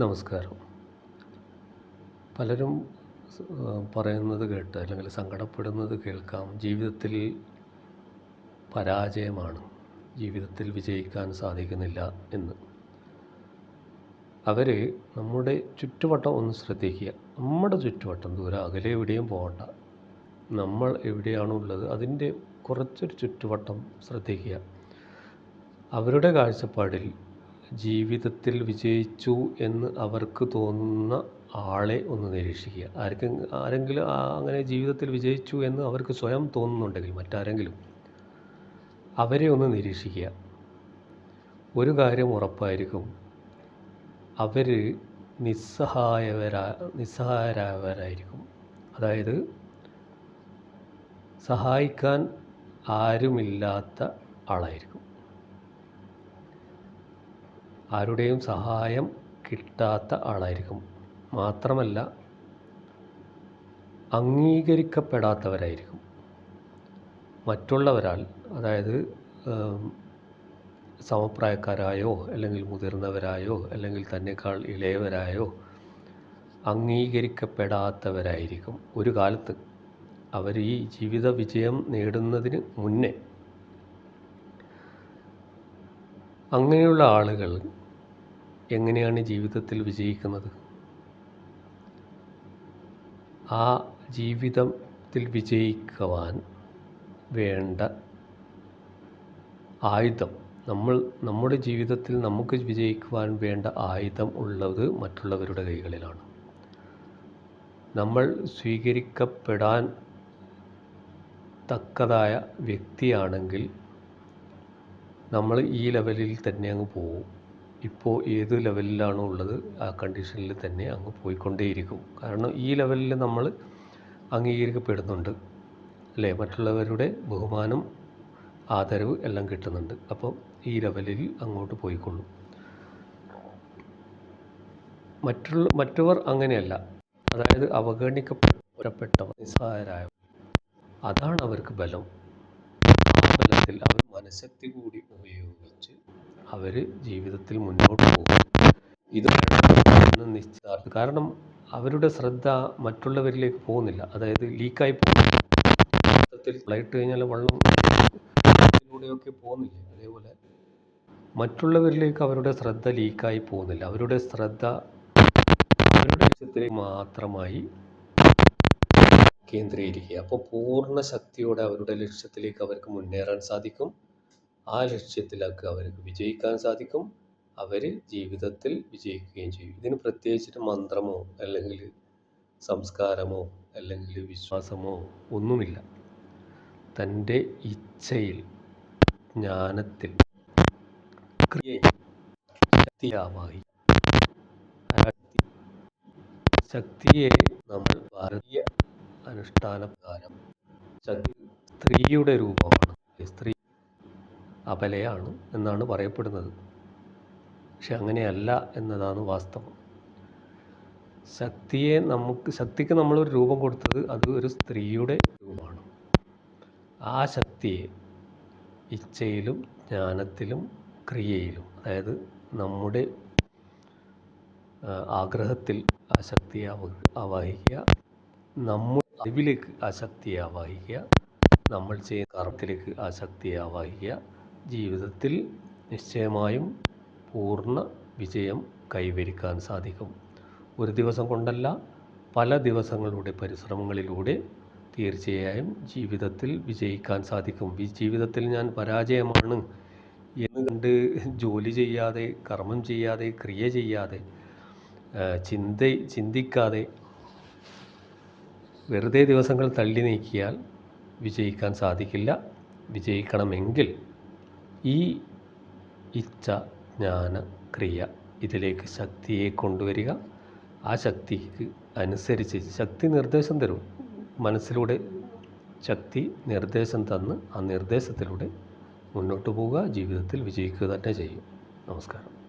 നമസ്കാരം. പലരും പറയുന്നത് കേട്ട് അല്ലെങ്കിൽ സങ്കടപ്പെടുന്നത് കേൾക്കാം. ജീവിതത്തിൽ പരാജയമാണ്. ജീവിതത്തിൽ വിജയിക്കാൻ സാധിക്കുന്നില്ല എന്ന്. അവർ നമ്മുടെ ചുറ്റുവട്ടം ഒന്ന് ശ്രദ്ധിക്കുക. നമ്മുടെ ചുറ്റുവട്ടം ദൂരം അകലെ എവിടെയും പോകണ്ട. നമ്മൾ എവിടെയാണോ ഉള്ളത് അതിന്റെ കുറച്ചൊരു ചുറ്റുവട്ടം ശ്രദ്ധിക്കുക. അവരുടെ കാഴ്ചപ്പാടിൽ ജീവിതത്തിൽ വിജയിച്ചു എന്ന് അവർക്ക് തോന്നുന്ന ആളെ ഒന്ന് നിരീക്ഷിക്കുക. ആർക്കും ആരെങ്കിലും അങ്ങനെ ജീവിതത്തിൽ വിജയിച്ചു എന്ന് അവർക്ക് സ്വയം തോന്നുന്നുണ്ടെങ്കിൽ മറ്റാരെങ്കിലും അവരെ ഒന്ന് നിരീക്ഷിക്കുക. ഒരു കാര്യം ഉറപ്പായിരിക്കും. അവർ നിസ്സഹായവരാ നിസ്സഹായരായവരായിരിക്കും. അതായത് സഹായിക്കാൻ ആരുമില്ലാത്ത ആളായിരിക്കും. ആരുടെയും സഹായം കിട്ടാത്ത ആളായിരിക്കും. മാത്രമല്ല അംഗീകരിക്കപ്പെടാത്തവരായിരിക്കും. മറ്റുള്ളവരാൽ അതായത് സമപ്രായക്കാരായോ അല്ലെങ്കിൽ മുതിർന്നവരായോ അല്ലെങ്കിൽ തന്നെക്കാൾ ഇളയവരായോ അംഗീകരിക്കപ്പെടാത്തവരായിരിക്കും. ഒരു കാലത്ത് അവർ ഈ ജീവിത വിജയം നേടുന്നതിന് മുന്നേ അങ്ങനെയുള്ള ആളുകൾ എങ്ങനെയാണ് ജീവിതത്തിൽ വിജയിക്കുന്നത്? ആ ജീവിതത്തിൽ വിജയിക്കുവാൻ വേണ്ട ആയുധം. നമ്മൾ നമ്മുടെ ജീവിതത്തിൽ നമുക്ക് വിജയിക്കുവാൻ വേണ്ട ആയുധം ഉള്ളത് മറ്റുള്ളവരുടെ കൈകളിലാണ്. നമ്മൾ സ്വീകരിക്കപ്പെടാൻ തക്കതായ വ്യക്തിയാണെങ്കിൽ നമ്മൾ ഈ ലെവലിൽ തന്നെ അങ്ങ് പോകും. ഇപ്പോൾ ഏത് ലെവലിലാണോ ഉള്ളത് ആ കണ്ടീഷനിൽ തന്നെ അങ്ങ് പോയിക്കൊണ്ടേയിരിക്കും. കാരണം ഈ ലെവലിൽ നമ്മൾ അംഗീകരിക്കപ്പെടുന്നുണ്ട്. അല്ലേ? മറ്റുള്ളവരുടെ ബഹുമാനം ആദരവ് എല്ലാം കിട്ടുന്നുണ്ട്. അപ്പോൾ ഈ ലെവലിൽ അങ്ങോട്ട് പോയിക്കൊള്ളും. മറ്റുള്ള മറ്റവർ അങ്ങനെയല്ല. അതായത് അവഗണിക്കപ്പെട്ടവർ നിസ്സഹായരായ അതാണ് അവർക്ക് ബലം. ആ ബലത്തിൽ അവർ മനഃശക്തി കൂടി ഉപയോഗിച്ച് അവർ ജീവിതത്തിൽ മുന്നോട്ട് പോകും. ഇത് നിശ്ചിതാർത്ഥം കാരണം അവരുടെ ശ്രദ്ധ മറ്റുള്ളവരിലേക്ക് പോകുന്നില്ല. അതായത് ലീക്കായി പോകുന്നില്ല ഫ്ലൈറ്റ് കഴിഞ്ഞാൽ വെള്ളം ഇതിലൂടെയൊക്കെ പോകുന്നില്ല. അതേപോലെ മറ്റുള്ളവരിലേക്ക് അവരുടെ ശ്രദ്ധ ലീക്കായി പോകുന്നില്ല. അവരുടെ ശ്രദ്ധ അവരുടെ ലക്ഷ്യത്തിലേക്ക് മാത്രമായി കേന്ദ്രീകരിക്കുക. അപ്പോൾ പൂർണ ശക്തിയോടെ അവരുടെ ലക്ഷ്യത്തിലേക്ക് അവർക്ക് മുന്നേറാൻ സാധിക്കും. ആ ലക്ഷ്യത്തിലേക്ക് അവർക്ക് വിജയിക്കാൻ സാധിക്കും. അവർ ജീവിതത്തിൽ വിജയിക്കുകയും ചെയ്യും. ഇതിന് പ്രത്യേകിച്ചിട്ട് മന്ത്രമോ അല്ലെങ്കിൽ സംസ്കാരമോ അല്ലെങ്കിൽ വിശ്വാസമോ ഒന്നുമില്ല. തന്റെ ഇച്ഛയിൽ ജ്ഞാനത്തിൽ ശക്തിയാവായി. ശക്തിയെ നമ്മൾ ഭാരതീയ അനുഷ്ഠാന പ്രകാരം സ്ത്രീയുടെ രൂപമാണ്. സ്ത്രീ അബലയാണ് എന്നാണ് പറയപ്പെടുന്നത്. പക്ഷെ അങ്ങനെയല്ല എന്നതാണ് വാസ്തവം. ശക്തിയെ നമുക്ക് ശക്തിക്ക് നമ്മളൊരു രൂപം കൊടുത്തത് അത് ഒരു സ്ത്രീയുടെ രൂപമാണ്. ആ ശക്തിയെ ഇച്ഛയിലും ജ്ഞാനത്തിലും ക്രിയയിലും അതായത് നമ്മുടെ ആഗ്രഹത്തിൽ ആ ശക്തിയെ ആവാഹിക്കുക നമ്മുടെ അറിവിലേക്ക് ആ ശക്തിയെ ആവാഹിക്കുക നമ്മൾ ചെയ്യുന്ന കർമ്മത്തിലേക്ക് ആ ശക്തിയെ ആവാഹിക്കുക ജീവിതത്തിൽ നിശ്ചയമായും പൂർണ വിജയം കൈവരിക്കാൻ സാധിക്കും. ഒരു ദിവസം കൊണ്ടല്ല പല ദിവസങ്ങളുടെ പരിശ്രമങ്ങളിലൂടെ തീർച്ചയായും ജീവിതത്തിൽ വിജയിക്കാൻ സാധിക്കും. ഈ ജീവിതത്തിൽ ഞാൻ പരാജയമാണ് എന്ന് കണ്ട് ജോലി ചെയ്യാതെ കർമ്മം ചെയ്യാതെ ക്രിയ ചെയ്യാതെ ചിന്ത ചിന്തിക്കാതെ വെറുതെ ദിവസങ്ങൾ തള്ളി നീക്കിയാൽ വിജയിക്കാൻ സാധിക്കില്ല. വിജയിക്കണമെങ്കിൽ ഈ ഇച്ഛ ജ്ഞാന ക്രിയ ഇതിലേക്ക് ശക്തിയെ കൊണ്ടുവരിക. ആ ശക്തിക്ക് അനുസരിച്ച് ശക്തി നിർദ്ദേശം തരും. മനസ്സിലൂടെ ശക്തി നിർദ്ദേശം തന്ന് ആ നിർദ്ദേശത്തിലൂടെ മുന്നോട്ട് പോവുക ജീവിതത്തിൽ വിജയിക്കുക തന്നെ ചെയ്യും. നമസ്കാരം.